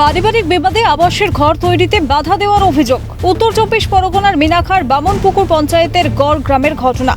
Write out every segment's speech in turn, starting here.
পারিবারিক বিবাদে আবাসের ঘর তৈরিতে বাধা দেওয়ার অভিযোগ। উত্তর চব্বিশ পরগনার মিনাখার বামনপুকুর পঞ্চায়েতের গড় গ্রামের ঘটনা।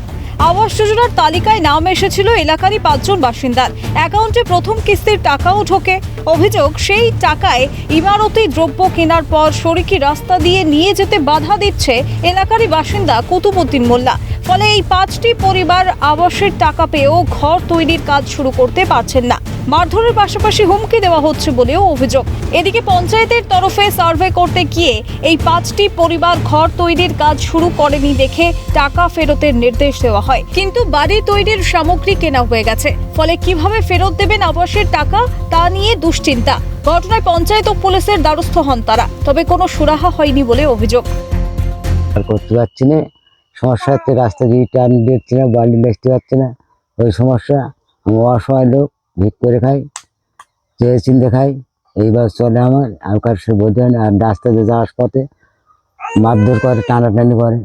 আবাস যোজনার তালিকায় নাম এসেছিল এলাকারই পাঁচজন বাসিন্দার। অ্যাকাউন্টে প্রথম কিস্তির টাকাও ঢোকে। অভিযোগ, সেই টাকায় ইমারতি দ্রব্য কেনার পর শরিকি রাস্তা দিয়ে নিয়ে যেতে বাধা দিচ্ছে এলাকারই বাসিন্দা কুতুবুদ্দিন মোল্লা। ফলে এই পাঁচটি পরিবার আবাসের টাকা পেয়েও ঘর তৈরির কাজ শুরু করতে পারছেন না। মারধরের পাশাপাশি হুমকি দেওয়া হচ্ছে বলেও অভিযোগ। এদিকে পঞ্চায়েতের তরফে সার্ভে করতে গিয়ে এই পাঁচটি পরিবার ঘর তৈরির কাজ শুরু করেনি দেখে টাকা ফেরতের নির্দেশ দেওয়া হয়। কিন্তু বাড়ি তৈরির সামগ্রী কেনা হয়ে গেছে। ফলে কীভাবে ফেরত দেবেন আবাসের টাকা তা নিয়ে দুশ্চিন্তা। ঘটনায় পঞ্চায়েত ও পুলিশের দ্বারস্থ হন তারা। তবে কোনো সুরাহা হয়নি বলে অভিযোগ। করতে পারছি না। সমস্যা হচ্ছে রাস্তা দিয়ে টার্ন দিচ্ছি না বাড়ি বেচতে পারছি না। ওই সমস্যা। আমি অসহায় লোক। ভিক করে খাই, চেয়ে চিনতে খাই। এইবার চলে আমার, আর কার সে বোঝে না, আর রাস্তা দিয়ে যাওয়ার পথে মারধর করে, টানাটানি করে।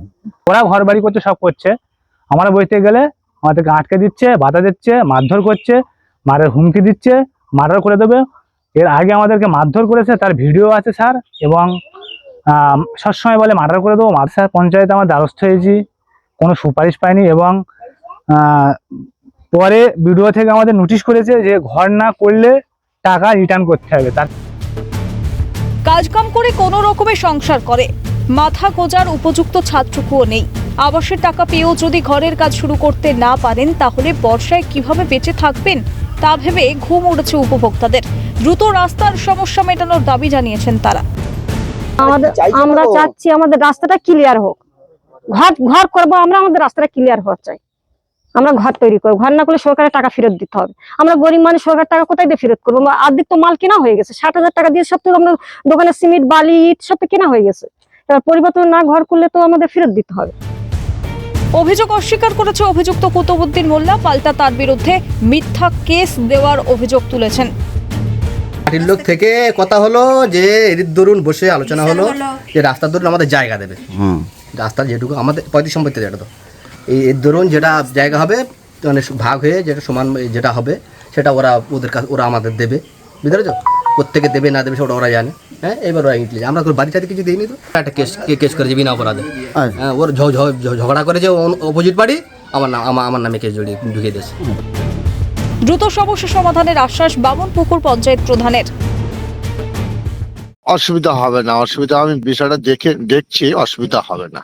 ওরা ঘর বাড়ি করছে, সব করছে। আমরা বইতে গেলে আমাদেরকে আটকে দিচ্ছে, বাধা দিচ্ছে, মারধর করছে, মারের হুমকি দিচ্ছে মার্ডার করে দেবে। এর আগে আমাদেরকে মারধর করেছে, তার ভিডিও আছে স্যার, এবং সবসময় বলে মার্ডার করে দেবো। মার স্যার, পঞ্চায়েতে আমার দ্বারস্থ হয়েছি, কোনো সুপারিশ পাইনি, এবং পরে ভিডিও থেকে আমাদের নোটিশ করেছে যে ঘর না করলে টাকা রিটার্ন করতে হবে। তার কাজকাম করে কোনো রকমে সংসার করে। মাথা গোজার উপযুক্ত ছাত্রকুও নেই। আবাসের টাকা পেয়েও যদি ঘরের কাজ শুরু করতে না পারেন তাহলে বর্ষায় কীভাবে বেঁচে থাকবেন তা ভেবে ঘুম উড়েছে উপভোক্তাদের। দ্রুত রাস্তার সমস্যা মেটানোর দাবি জানিয়েছেন তারা। আমাদের আমরা চাচ্ছি আমাদের রাস্তাটা ক্লিয়ার হোক। ঘর ঘর করব আমরা আমাদের রাস্তাটা ক্লিয়ার হওয়ার চাই। আমরা ঘর তৈরি করব। ঘর না করলে সরকারের টাকা ফেরত দিতে হবে। আমরা গরিব মানুষ সরকার টাকা কোথায় দিয়ে ফেরত করব? আমরা অর্ধেক তো মাল কেনা হয়ে গেছে। ষাট হাজার টাকা দিয়ে সব তো আমরা দোকানে সিমেন্ট বালি ইট সব কেনা হয়ে গেছে। এবার পরিবর্তন না ঘর করলে তো আমাদের ফেরত দিতে হবে। অভিযোগ অস্বীকার করেছে অভিযুক্ত কুতুবুদ্দিন মোল্লা। পাল্টা তার বিরুদ্ধে মিথ্যা কেস দেওয়ার অভিযোগ তুলেছেন। পার্টির লোক থেকে কথা হলো যে এর দরুন বসে আলোচনা হলো। যে রাস্তার দরুন আমাদের জায়গা দেবে। রাস্তা যেটুকু আমাদের পঁয়ত্রিশ সম্পত্তি যেটা তো। এই এর দরুন যেটা জায়গা হবে মানে ভাগ হয়ে যেটা সমান যেটা হবে সেটা ওরা ওদের কাছে ওরা আমাদের দেবে। বুঝতে পেরেছ? প্রত্যেকে দেবে না দেবে সেটা ওরা জানে। হ্যাঁ? এবার ওরা ইন্টেলিজেন্ট আমরা বাড়িটাতে কিছু দিইনি তো। একটা কেস কেস করেছে বিনা অপরাধে। হ্যাঁ ওর ঝগড়া করেছে অপোজিট পার্টি আমার নাম আমার আমার নামে কেস জড়িয়ে ঢুকিয়ে দিয়েছে। দ্রুত সমস্যা সমাধানের আশ্বাস বামনপুকুর পঞ্চায়েত প্রধানের। অসুবিধা হবে না অসুবিধা আমি বিষয়টা দেখে দেখছি অসুবিধা হবে না।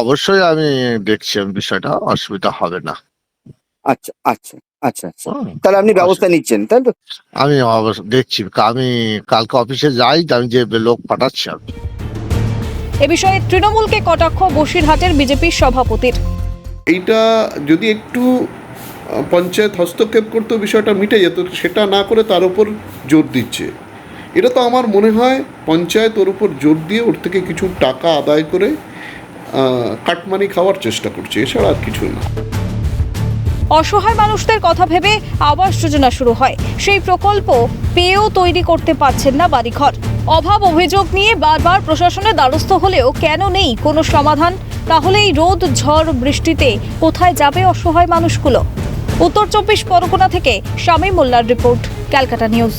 অবশ্যই আমি দেখছি আমি বিষয়টা অসুবিধা হবে না। আচ্ছা আচ্ছা আচ্ছা আচ্ছা। তাহলে আপনি ব্যবস্থা নিচ্ছেন তাই তো? আমি অবশ্য দেখছি আমি কালকে অফিসে যাই আমি যে লোক পাঠাচ্ছি আমি এ বিষয়ে তৃণমূলকে কটাক্ষ বসিরহাটের বিজেপির সভাপতির। এইটা যদি একটু পঞ্চায়েত হস্তক্ষেপ করতো বিষয়টা মিটে যেত সেটা না করে তার উপর জোর দিচ্ছে। এটা তো আমার মনে হয় পঞ্চায়েত ওর উপর জোর দিয়ে ওর থেকে কিছু টাকা আদায় করে কাটমানি খাওয়ার চেষ্টা করছে, এছাড়া আর কিছুই না। অসহায় মানুষদের কথা ভেবে আবাস যোজনা শুরু হয়। সেই প্রকল্প পেয়েও তৈরি করতে পারছেন না বাড়িঘর। অভাব অভিযোগ নিয়ে বারবার প্রশাসনের দ্বারস্থ হলেও কেন নেই কোনো সমাধান? তাহলে এই রোদ, ঝড়, বৃষ্টিতে কোথায় যাবে অসহায় মানুষগুলো? উত্তর চব্বিশ পরগনা থেকে স্বামী মোল্লার রিপোর্ট, ক্যালকাটা নিউজ।